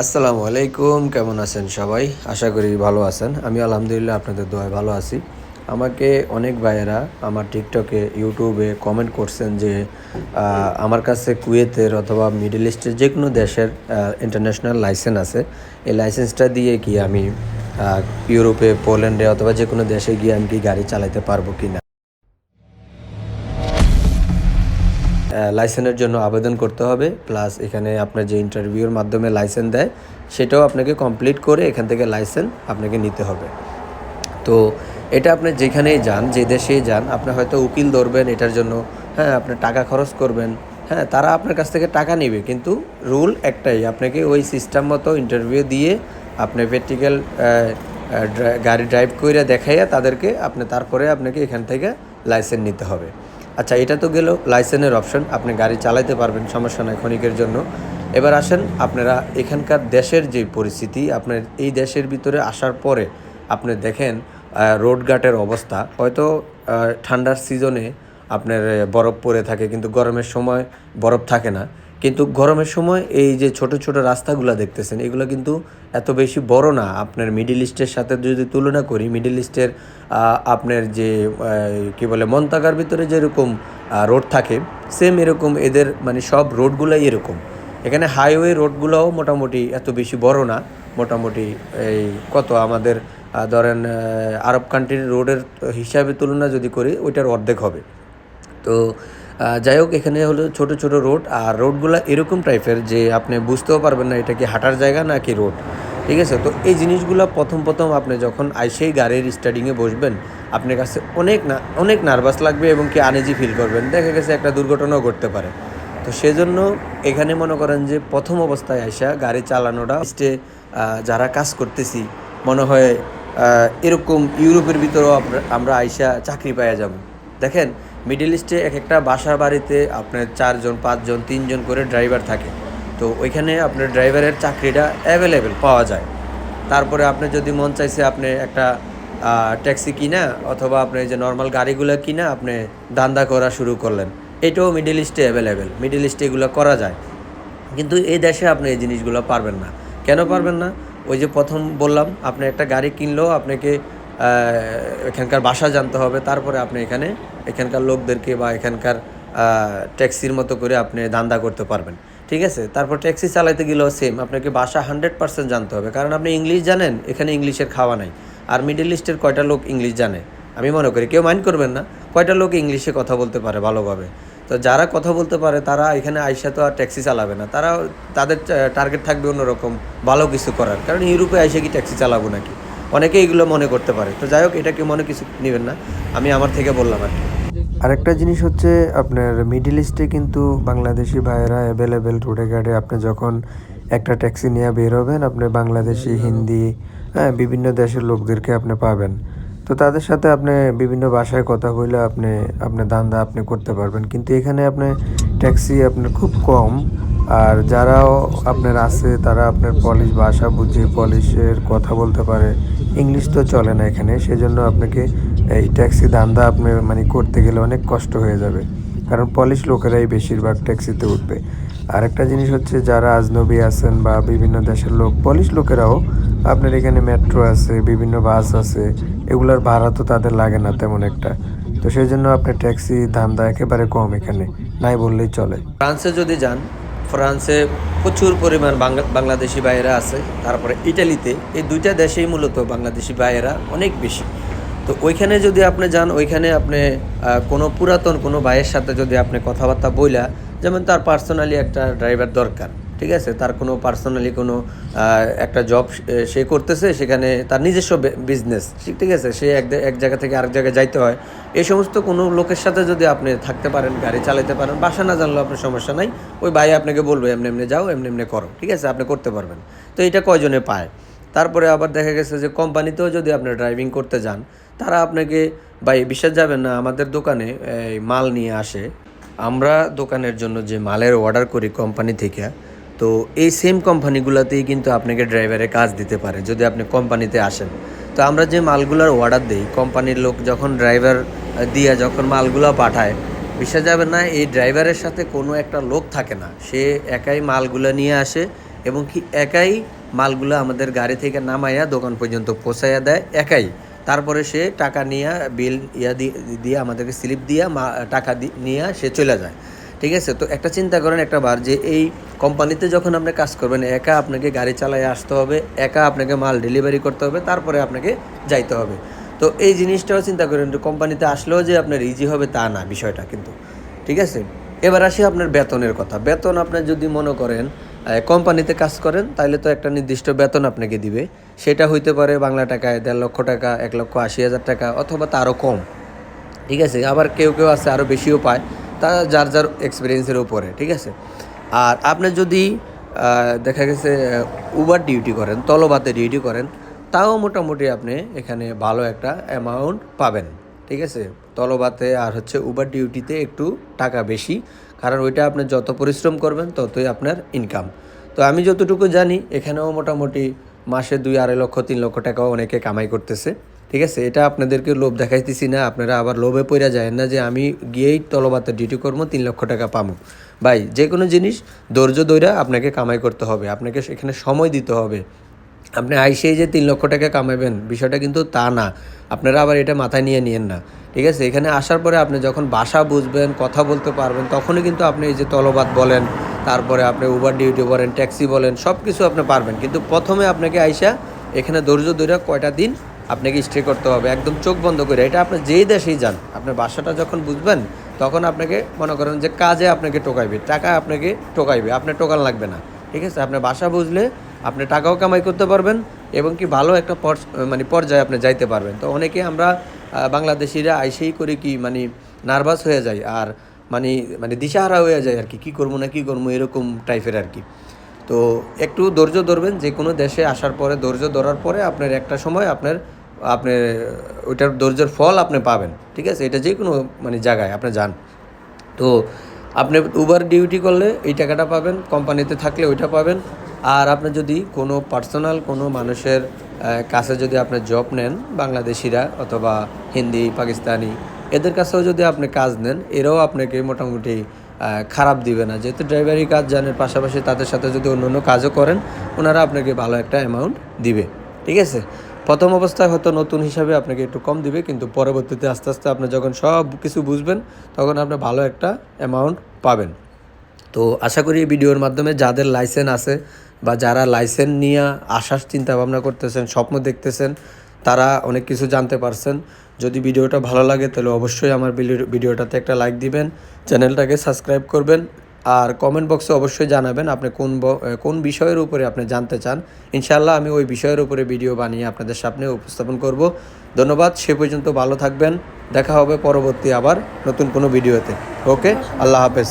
আসসালামু আলাইকুম, কেমন আছেন সবাই? আশা করি ভালো আছেন। আমি আলহামদুলিল্লাহ আপনাদের দোয়ায় ভালো আছি। আমাকে অনেক ভাইয়েরা আমার টিকটকে, ইউটিউবে কমেন্ট করছেন যে আমার কাছে কুয়েতের অথবা মিডল ইস্টের যে কোনো দেশের ইন্টারন্যাশনাল লাইসেন্স আছে। এই লাইসেন্সটা দিয়ে কি আমি ইউরোপে, পোল্যান্ডে অথবা যে কোনো দেশে গিয়ে আমি কি গাড়ি চালাতে পারব কি না লাইসেন্সের জন্য আবেদন করতে হবে। প্লাস এখানে আপনার যে ইন্টারভিউর মাধ্যমে লাইসেন্স দেয়, সেটাও আপনাকে কমপ্লিট করে এখান থেকে লাইসেন্স আপনাকে নিতে হবে। তো এটা আপনি যেখানেই যান, যে দেশেই যান, আপনি হয়তো উকিল ধরবেন এটার জন্য হ্যাঁ আপনি টাকা খরচ করবেন হ্যাঁ তারা আপনার কাছ থেকে টাকা নেবে। কিন্তু রুল একটাই, আপনাকে ওই সিস্টেম মতো ইন্টারভিউ দিয়ে আপনি প্র্যাকটিক্যাল গাড়ি ড্রাইভ করে দেখাইয়া তাদেরকে আপনি তারপরে আপনাকে এখান থেকে লাইসেন্স নিতে হবে। আচ্ছা এটা তো গেল লাইসেন্সের অপশন, আপনি গাড়ি চালাইতে পারবেন, সমস্যা নয় ক্ষণিকের জন্য। এবার আসেন, আপনারা এখানকার দেশের যে পরিস্থিতি, আপনার এই দেশের ভিতরে আসার পরে আপনি দেখেন রোডঘাটের অবস্থা। হয়তো ঠান্ডার সিজনে আপনার বরফ পড়ে থাকে, কিন্তু গরমের সময় বরফ থাকে না। কিন্তু গরমের সময় এই যে ছোট ছোট রাস্তাগুলো দেখতেছেন, এগুলো কিন্তু এত বেশি বড় না। আপনার মিডিল ইস্টের সাথে যদি তুলনা করি মিডিল ইস্টের আপনার যে কি বলে মন্তাগার ভিতরে যেরকম রোড থাকে সেম এরকম এদের মানে সব রোডগুলাই এরকম। এখানে হাইওয়ে রোডগুলোও মোটামুটি এত বেশি বড় না। মোটামুটি এই কত আমাদের ধরেন আরব কান্ট্রির রোডের হিসাবে তুলনা যদি করি, ওইটার অর্ধেক হবে। তো যাই হোক, এখানে হলো ছোট ছোট রোড, আর রোডগুলো এরকম টাইপের যে আপনি বুঝতেও পারবেন না এটা কি হাঁটার জায়গা নাকি রোড। ঠিক আছে? তো এই জিনিসগুলো প্রথম প্রথম আপনি যখন আইসেই গাড়ির স্টার্টিংয়ে বসবেন, আপনার কাছে অনেক না, অনেক নার্ভাস লাগবে এবং কি আনেজি ফিল করবেন। দেখা গেছে একটা দুর্ঘটনাও ঘটতে পারে। তো সেজন্য এখানে মনে করেন যে প্রথম অবস্থায় আইসা গাড়ি চালানোটা স্টে যারা কাজ করতেছি, মনে হয় এরকম ইউরোপের ভিতরেও আমরা আইসা চাকরি পাওয়া যাব। দেখেন মিডল ইস্টে এক একটা বাসা বাড়িতে আপনার চারজন, পাঁচজন, তিনজন করে ড্রাইভার থাকে। তো ওইখানে আপনার ড্রাইভারের চাকরিটা অ্যাভেলেবেল পাওয়া যায়। তারপরে আপনি যদি মন চাইছে আপনি একটা ট্যাক্সি কিনা অথবা আপনি যে নর্মাল গাড়িগুলো কিনা আপনি দান্দা করা শুরু করলেন। এটাও মিডল ইস্টে অ্যাভেলেবেল মিডল ইস্টে এগুলো করা যায়। কিন্তু এই দেশে আপনি এই জিনিসগুলো পারবেন না। কেন পারবেন না? ওই যে প্রথম বললাম, আপনি একটা গাড়ি কিনলেও আপনাকে এখানকার ভাষা জানতে হবে, তারপরে আপনি এখানে এখানকার লোকদেরকে বা এখানকার ট্যাক্সির মতো করে আপনি দান্দা করতে পারবেন। ঠিক আছে? তারপর ট্যাক্সি চালাতে গেলেও সেম আপনাকে ভাষা হান্ড্রেড পার্সেন্ট জানতে হবে, কারণ আপনি ইংলিশ জানেন, এখানে ইংলিশের খাওয়া নাই। আর মিডল ইস্টের কয়টা লোক ইংলিশ জানে? আমি মনে করি, কেউ মাইন্ড করবেন না, কয়টা লোক ইংলিশে কথা বলতে পারে ভালোভাবে। তো যারা কথা বলতে পারে, তারা এখানে আইসা তো আর ট্যাক্সি চালাবে না। তারা, তাদের টার্গেট থাকবে অন্যরকম, ভালো কিছু করার। কারণ ইউরোপে আইসে কি ট্যাক্সি চালাবো নাকি? অনেকে এগুলো মনে করতে পারে। তো যাই হোক, এটা এটাকে মনে কিছু নেবেন না। আমি আমার থেকে বললাম আর কি। আরেকটা জিনিস হচ্ছে আপনার মিডিল ইস্টে কিন্তু বাংলাদেশি ভাইয়েরা অ্যাভেলেবেল রোডে গাড়ে আপনি যখন একটা ট্যাক্সি নিয়ে বের হবেন, আপনি বাংলাদেশি, হিন্দি হ্যাঁ বিভিন্ন দেশের লোকদেরকে আপনি পাবেন। তো তাদের সাথে আপনি বিভিন্ন ভাষায় কথা বলে আপনি আপনার ধান্দা আপনি করতে পারবেন। কিন্তু এখানে আপনি ট্যাক্সি আপনার খুব কম। আর যারাও আপনার আছে, তারা আপনার পলিশ ভাষা বুঝে পলিশের কথা বলতে পারে। ইংলিশ তো চলে না এখানে, সেজন্য আপনাকে এই ট্যাক্সি ধান্দা আপনার মানে করতে গেলে অনেক কষ্ট হয়ে যাবে। কারণ পলিশ লোকেরাই বেশিরভাগ ট্যাক্সিতে উঠবে। আর একটা জিনিস হচ্ছে, যারা আজনবী আছেন বা বিভিন্ন দেশের লোক, পলিশ লোকেরাও আপনার এখানে মেট্রো আছে, বিভিন্ন বাস আছে, এগুলার ভাড়া তো তাদের লাগে না তেমন একটা। তো সেই জন্য আপনার ট্যাক্সি ধান্দা একেবারে কম এখানে, নাই বললেই চলে। ফ্রান্সে যদি যান ফ্রান্সে প্রচুর পরিমাণ বাংলা বাংলাদেশি ভাইয়েরা আছে, তারপরে ইটালিতে। এই দুইটা দেশেই মূলত বাংলাদেশি ভাইয়েরা অনেক বেশি। তো ওইখানে যদি আপনি যান, ওইখানে আপনি কোনো পুরাতন কোনো ভাইয়ের সাথে যদি আপনি কথাবার্তা বইলা, যেমন তার পার্সোনালি একটা ড্রাইভার দরকার। ঠিক আছে? তার কোনো পার্সোনালি কোনো একটা জব সে করতেছে, সেখানে তার নিজস্ব বিজনেস ঠিক আছে? সে এক এক জায়গা থেকে আরেক জায়গায় যাইতে হয়। এই সমস্ত কোনো লোকের সাথে যদি আপনি থাকতে পারেন, গাড়ি চালাতে পারেন, বাসা না জানলেও আপনার সমস্যা নাই, ওই ভাই আপনাকে বলবে, এমনি এমনি যাও, এমনি এমনি করো। ঠিক আছে? আপনি করতে পারবেন। তো এটা কয়জনে পায়? তারপরে আবার দেখা গেছে যে কোম্পানিতেও যদি আপনি ড্রাইভিং করতে যান, তারা আপনাকে, ভাই, বিশ্বাস যাবেন না, আমাদের দোকানে মাল নিয়ে আসে। আমরা দোকানের জন্য যে মালের অর্ডার করি কোম্পানি থেকে তো এই সেম কোম্পানিগুলোতেই কিন্তু আপনাকে ড্রাইভারের কাজ দিতে পারে, যদি আপনি কোম্পানিতে আসেন। তো আমরা যে মালগুলোর অর্ডার দিই কোম্পানির লোক যখন ড্রাইভার দিয়ে যখন মালগুলো পাঠায়, বিশ্বাস যাবে না, এই ড্রাইভারের সাথে কোনো একটা লোক থাকে না। সে একাই মালগুলো নিয়ে আসে এবং কি একাই মালগুলো আমাদের গাড়ি থেকে নামাইয়া দোকান পর্যন্ত পৌঁছাইয়া দেয়, একাই। তারপরে সে টাকা নিয়ে বিল ইয়া দিয়ে আমাদেরকে স্লিপ দিয়ে টাকা নিয়ে সে চলে যায়। ঠিক আছে? তো একটা চিন্তা করেন একটা বার যে এই কোম্পানিতে যখন আপনি কাজ করবেন, একা আপনাকে গাড়ি চালায় আসতে হবে, একা আপনাকে মাল ডেলিভারি করতে হবে, তারপরে আপনাকে যাইতে হবে। তো এই জিনিসটাও চিন্তা করেন যে কোম্পানিতে আসলেও যে আপনার ইজি হবে তা না বিষয়টা কিন্তু। ঠিক আছে? এবার আসি আপনার বেতনের কথা। বেতন আপনার যদি মনে করেন কোম্পানিতে কাজ করেন তাহলে তো একটা নির্দিষ্ট বেতন আপনাকে দিবে। সেটা হইতে পারে বাংলা টাকায় দেড় লক্ষ টাকা, এক লক্ষ আশি হাজার টাকা, অথবা তারও কম। ঠিক আছে? আবার কেউ কেউ আছে আরও বেশিও পায়। তা যার যার এক্সপিরিয়েন্সের উপরে, ঠিক আছে? আর আপনি যদি দেখা গেছে উবার ডিউটি করেন, তলবাতে ডিউটি করেন, তাও মোটামুটি আপনি এখানে ভালো একটা অ্যামাউন্ট পাবেন, ঠিক আছে? তলবাতে আর হচ্ছে উবার ডিউটিতে একটু টাকা বেশি, কারণ ওইটা আপনি যত পরিশ্রম করবেন, ততই আপনার ইনকাম তো আমি যতটুকু জানি, এখানেও মোটামুটি মাসে দুই আড়াই লক্ষ, তিন লক্ষ টাকাও অনেকে কামাই করতেছে। ঠিক আছে? এটা আপনাদেরকে লোভ দেখাইতেছি না। আপনারা আবার লোভে পড়ে যায় না যে আমি গিয়েই তলবাতে ডিউটি করব, তিন লক্ষ টাকা পাবো ভাই, যে কোনো জিনিস ধৈর্য দৈরা আপনাকে কামাই করতে হবে। আপনাকে সেখানে সময় দিতে হবে। আপনি আইসেই যে তিন লক্ষ টাকা কামাবেন বিষয়টা কিন্তু তা না। আপনারা আবার এটা মাথায় নিয়ে নিয়েন না। ঠিক আছে? এখানে আসার পরে আপনি যখন ভাষা বুঝবেন, কথা বলতে পারবেন, তখনই কিন্তু আপনি এই যে তলবাদ বলেন, তারপরে আপনি উবার ডিউটি বলেন ট্যাক্সি বলেন সব কিছু আপনি পারবেন। কিন্তু প্রথমে আপনাকে আইসা এখানে ধৈর্য ধৈর্য কয়টা দিন আপনাকে স্টে করতে হবে, একদম চোখ বন্ধ করে। এটা আপনি যেই দেশেই যান, আপনার বাসাটা যখন বুঝবেন, তখন আপনাকে মনে করেন যে কাজে আপনাকে টোকাইবে টাকা আপনাকে টোকাইবে আপনার টোকান লাগবে না। ঠিক আছে? আপনার বাসা বুঝলে আপনি টাকাও কামাই করতে পারবেন এবং কি ভালো একটা মানে পর্যায়ে আপনি যাইতে পারবেন। তো অনেকে আমরা বাংলাদেশিরা আইসেই করে কি মানে নার্ভাস হয়ে যায় আর মানে মানে দিশাহারা হয়ে যায় আর কি, কী করব না কী করব এরকম টাইপের আর কি। তো একটু ধৈর্য ধরবেন যে কোনো দেশে আসার পরে, ধৈর্য ধরার পরে আপনার একটা সময় আপনার আপনার ওইটার ধৈর্যের ফল আপনি পাবেন, ঠিক আছে? এটা যে কোনো মানে জায়গায়, আপনি যান। তো আপনি উবার ডিউটি করলে এই টাকাটা পাবেন কোম্পানিতে থাকলে ওইটা পাবেন। আর আপনি যদি কোনো পার্সোনাল কোনো মানুষের কাছে যদি আপনি জব নেন, বাংলাদেশিরা অথবা হিন্দি, পাকিস্তানি, এদের কাছেও যদি আপনি কাজ নেন, এরাও আপনাকে মোটামুটি খারাপ দিবে না। যেহেতু ড্রাইভারি কাজ জানেন পাশাপাশি তাদের সাথে যদি অন্য অন্য কাজও করেন, ওনারা আপনাকে ভালো একটা অ্যামাউন্ট দিবে, ঠিক আছে? প্রথম অবস্থায় হয়তো নতুন হিসাবে আপনাকে একটু কম দিবে, কিন্তু পরবর্তীতে আস্তে আস্তে আপনি যখন সব কিছু বুঝবেন, তখন আপনি ভালো একটা অ্যামাউন্ট পাবেন। তো আশা করি এই ভিডিওর মাধ্যমে যাদের লাইসেন্স আছে বা যারা লাইসেন্স নিয়ে আসার চিন্তা ভাবনা করতেছেন, স্বপ্ন দেখতেছেন, তারা অনেক কিছু জানতে পারছেন। যদি ভিডিওটা ভালো লাগে, তাহলে অবশ্যই আমার ভিডিওটাতে একটা লাইক দিবেন, চ্যানেলটাকে সাবস্ক্রাইব করবেন। আর কমেন্ট বক্সে অবশ্যই জানাবেন আপনি কোন কোন বিষয়ের উপরে আপনি জানতে চান। ইনশাল্লাহ আমি ওই বিষয়ের উপরে ভিডিও বানিয়ে আপনাদের সামনে উপস্থাপন করব। ধন্যবাদ, সে পর্যন্ত ভালো থাকবেন। দেখা হবে পরবর্তী আবার নতুন কোনো ভিডিওতে ওকে আল্লাহ হাফেজ।